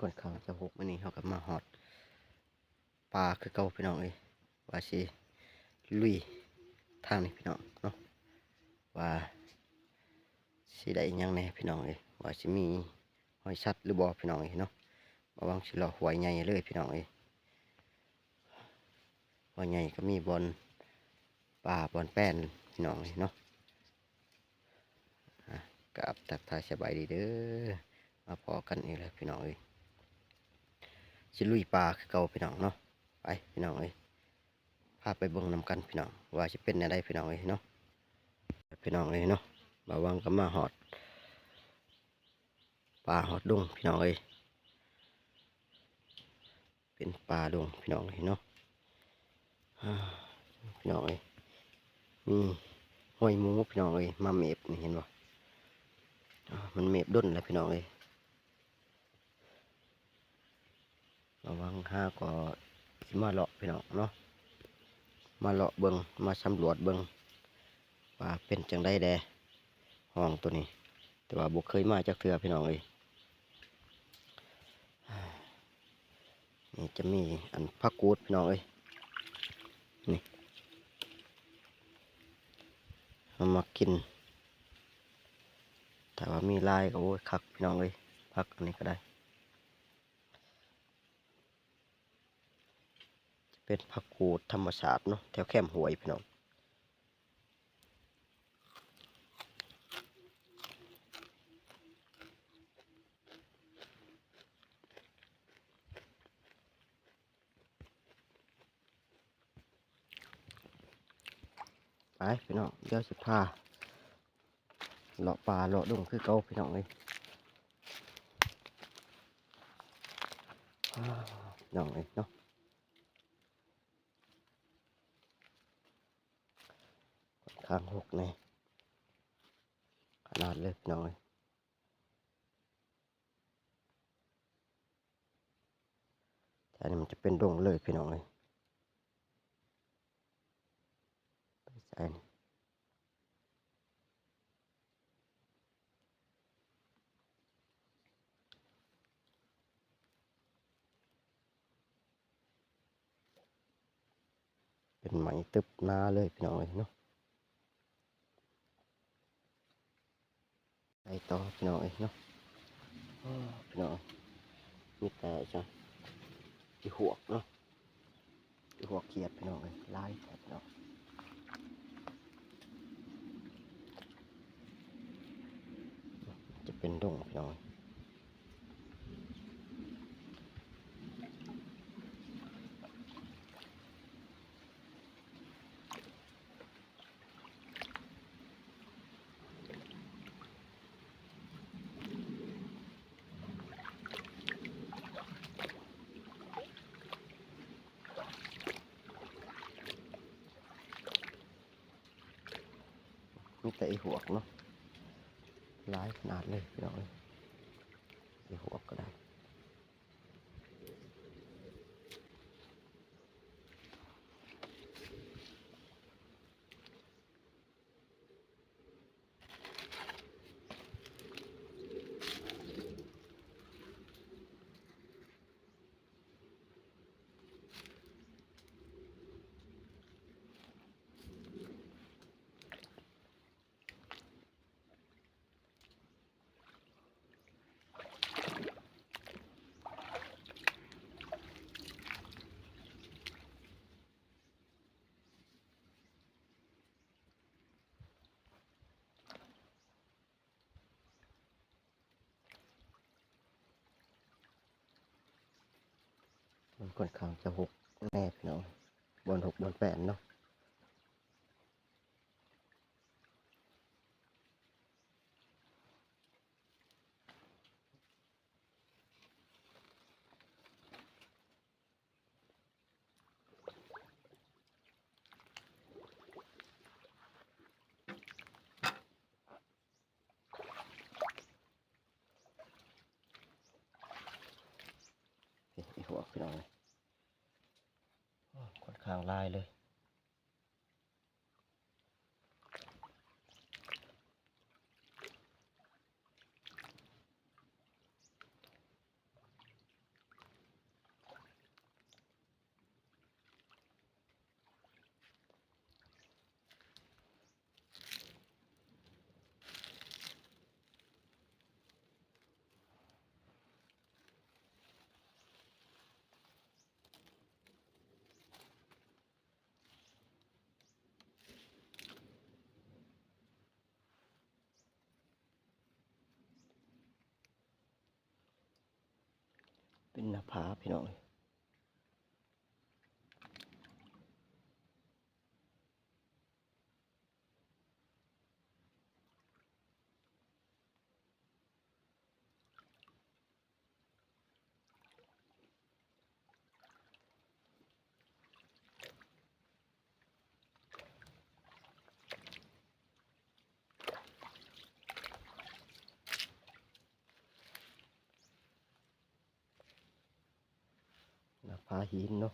ก่อนเขาจะหกมื้อนี้เขากับมาหอดปลาคือเก่าพี่น้องเอ้ยว่าสิลุยทางนี้พี่น้องเนาะว่าสิได้ยังแหน่พี่น้องเอ้ยว่าสิมีหอยชัดหรือบ่พี่น้องเอ้ยเนาะระวังสิเลาหวยใหญ่เลยพี่น้องเอ้ยหอยใหญ่ก็มีบอลปลาบอลแป้นพี่น้องเอ้ยเนาะกับทักทายสบายดีเด้อมาพอกันอีกแล้วพี่น้องเอ้ย สิลุยปลาคือเก่าพี่น้องเนาะไปพี่น้องเอ้ยพาไปเบิ่งนำกันพี่น้องว่าจะเป็นอะไรพี่น้องเอ้ยเนาะพี่น้องเอ้ยเนาะมาวังก็มาหอดปลาหอดดุงพี่น้องเอ้ยเป็นปลาดุงพี่น้องเอ้ยเนาะพี่น้องเอ้ยมีห้อยมูพี่น้องเอ้ยมาเมบนี่เห็นบ่มันเมบด้นแล้วพี่น้องเลย ระวังห้าก็สิมาเลาะพี่น้องเนาะมาเลาะเบิงมาสำรวจเบิงว่าเป็นจังได้แดห้องตัวนี้ แต่ว่าบุกเคยมาจากเถือพี่น้องเลยนี่จะมีอันพักกูดพี่น้องเลยนี่เอามากิน แต่ว่ามีลายก็โอ้ยคักพี่น้องเลยพักอันนี้ก็ได้ จะ เป็นผักกูดธรรมชาสติเนาะแถวแคมหวยพี่น้องไปพี่น้องเดี๋ยวสิพาเลาะปลาเลาะดงคือเก่าพี่น้องเลยน้องเลยเนาะค่อน ข้างหกแน่ขนาดเลยพี่น้อยแต่นนี้มันจะเป็นดงเลยพี่น้องเลยไปใส่นี่เป็นไหมตึบหน้าเลยพี่น้องเอ้ยเนาะไป ต่อพี่น้องเอ้ยเนาะพี่น้องมีแต่จ้ะอีหวกเนาะอีหวกเขียดพี่น้องเอ้ยลายแถบพี่น้องจะเป็นดงพี่น้อง เอ้ยมีแต่อีหวกเนาะลายขนาดเลยพี่น้อง ค่อนข้างจะหกแน่พี่น้องบนหกบนแปดเนาะหัวพี่น้องเลย ค่อนข้างลายเลย เป็นหน้าผาพี่น้องเอ้ย หน้าผาหินเนาะ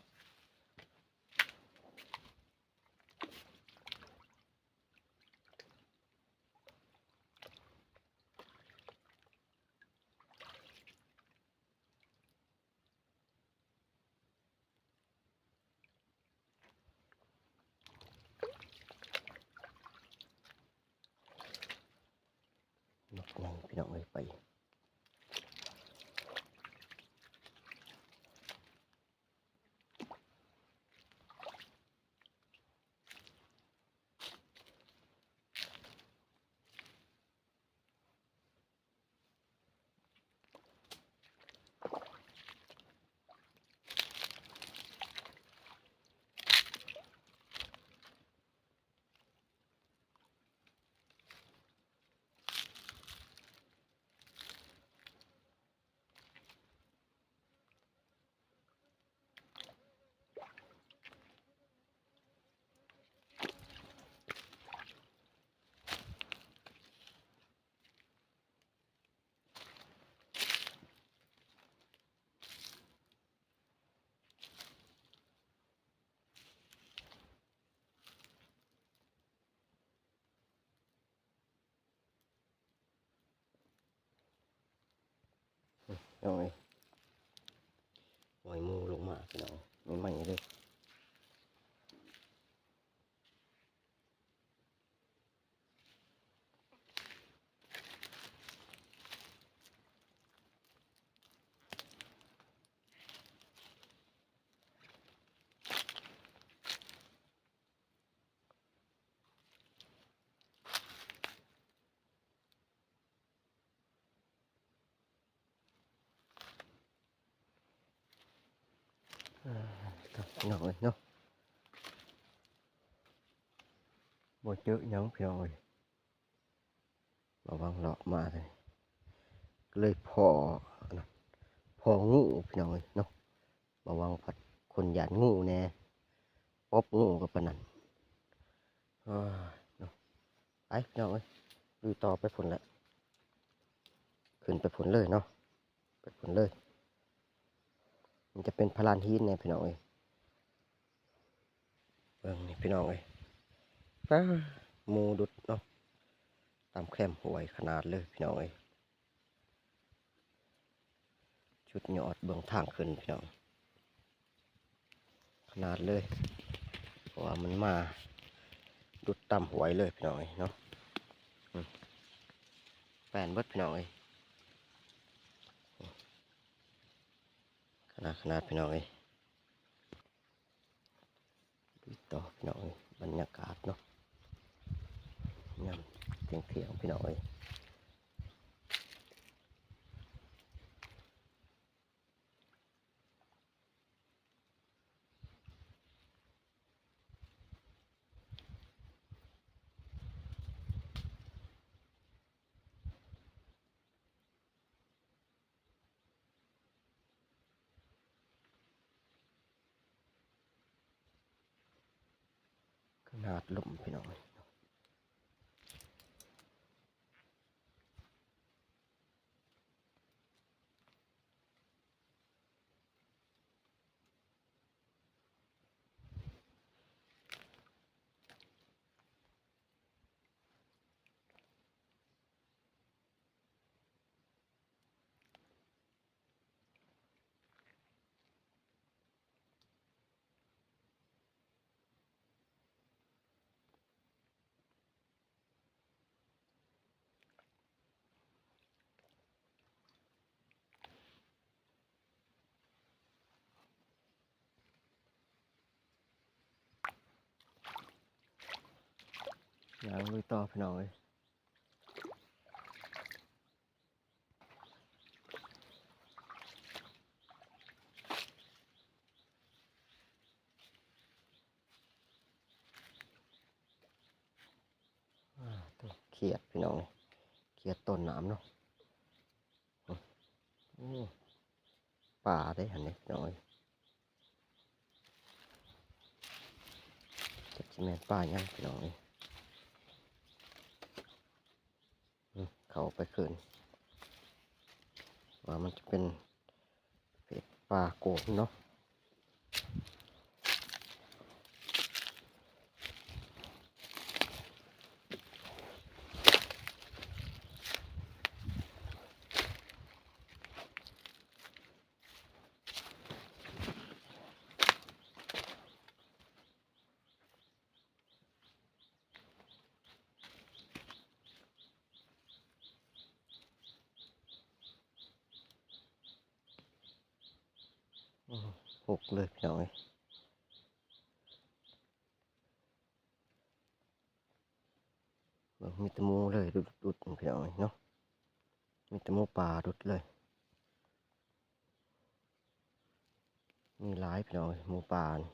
นกนั่งพี่น้องเอ้ยไป น้องเอ้ยหอยมูลงมาพี่น้องไม่ไหม้เลยครับพี่น้องเอ้ยเนาะบ่เจอยังพี่น้องเอ้ยระวังเลาะมาเลยก็เลยพออันนั้นพองูพี่น้องเอ้ยเนาะระวังผัดคนหยาดงูแน่ปอบงูกับปนันอ้ายเนาะไปพี่น้องเอ้ยดูต่อไปผลแล้วขึ้นไปผลเลยเนาะไปผลเลย มันจะเป็นพลานหินเนี่ยพี่น้องเอ้ย บิ่งนี่พี่น้องเอ้ยป้าหมูดุดเนาะตามแคมหวยขนาดเลยพี่น้องเอ้ยชุดยอดเบื้องทางขึ้นพี่น้อง ขนาดเลยเพราะว่ามันมาดุดต่ำหวยเลยพี่น้องเอ้ยเนาะอืมแปลนเบิดพี่น้องเอ้ยขนาดขนาดพี่น้องเอ้ ยดูต่อพี่น้องเอ้ยบรรยากาศเนาะงามเที่ยงเที่ยงๆพี่น้อง เอ้ยขนาดลมพี่น้อง อย่างลุยต่อพี่น้อยเขียดพี่น้องเยเขียดต้นน้ำเนาะป่าได้เห็นเล็กน้อยจะแม่นป่ายังพี่น้องเลย เขาไปคืนว่ามันจะเป็นเป็ดปลาโกงเนาะ อืม หกเลยพี่น้องเอ้ยมีตะมูเลยดุดดุดพี่น้องเอ้ยเนาะมีตะมูป่าดุดเลย มีหลายพี่น้องเอ้ยมูป่านี่